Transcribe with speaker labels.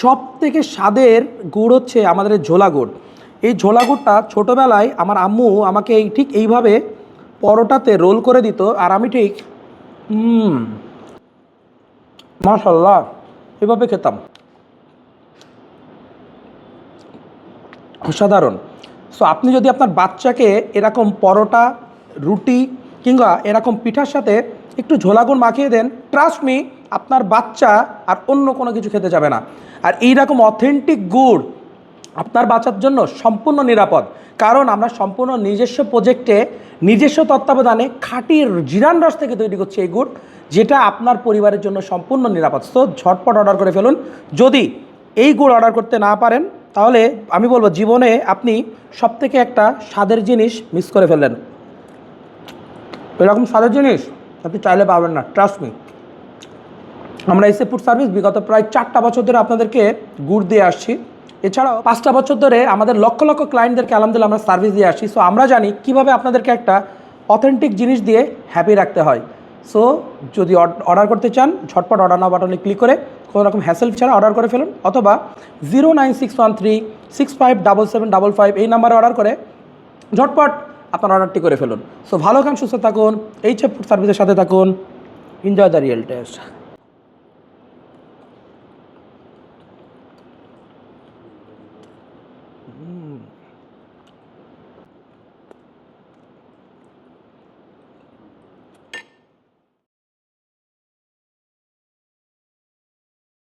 Speaker 1: সব থেকে স্বাদের গুড় হচ্ছে আমাদের ঝোলা গুড়। এই ঝোলা গুড়টা ছোটোবেলায় আমার আম্মু আমাকে এই ঠিক এইভাবে পরোটাতে রোল করে দিত আর আমি ঠিক মাশাল্লাহ, এভাবে খেতাম। অসাধারণ। সো আপনি যদি আপনার বাচ্চাকে এরকম পরোটা, রুটি কিংবা এরকম পিঠার সাথে একটু ঝোলাগুন মাখিয়ে দেন ট্রাস্ট মি আপনার বাচ্চা আর অন্য কোনো কিছু খেতে যাবে না। আর এইরকম অথেন্টিক গুড় আপনার বাচ্চার জন্য সম্পূর্ণ নিরাপদ। কারণ আমরা সম্পূর্ণ নিজস্ব প্রজেক্টে নিজস্ব তত্ত্বাবধানে খাঁটির জিরান রস থেকে তৈরি করছি এই গুড়, যেটা আপনার পরিবারের জন্য সম্পূর্ণ নিরাপদ। তো ঝটপট অর্ডার করে ফেলুন। যদি এই গুড় অর্ডার করতে না পারেন, তাহলে আমি বলব জীবনে আপনি সব থেকে একটা স্বাদের জিনিস মিস করে ফেললেন। এরকম স্বাদের জিনিস আপনি চাইলে পাবেন না ট্রাস্ট মি আমরা এসে ফুড সার্ভিস বিগত প্রায় চারটা বছর ধরে আপনাদেরকে গুড় দিয়ে আসছি। এছাড়াও পাঁচটা বছর ধরে আমাদের লক্ষ লক্ষ ক্লায়েন্টদেরকে আলহামদুলিল্লাহ আমরা সার্ভিস দিয়ে আসছি। সো আমরা জানি কীভাবে আপনাদেরকে একটা অথেন্টিক জিনিস দিয়ে হ্যাপি রাখতে হয়। সো যদি অর্ডার করতে চান, ঝটপট অর্ডার নাও বাটনে ক্লিক করে কোনো রকম হ্যাসেল ছাড়া অর্ডার করে ফেলুন। অথবা zero nine six one three six five double seven double five এই নাম্বারে অর্ডার করে ঝটপট আপনার অর্ডারটি করে ফেলুন। সো ভালো খান সুস্থ থাকুন এই চেপ ফুড সার্ভিসের সাথে থাকুন এনজয় দ্য রিয়েল টেস্ট 嗯。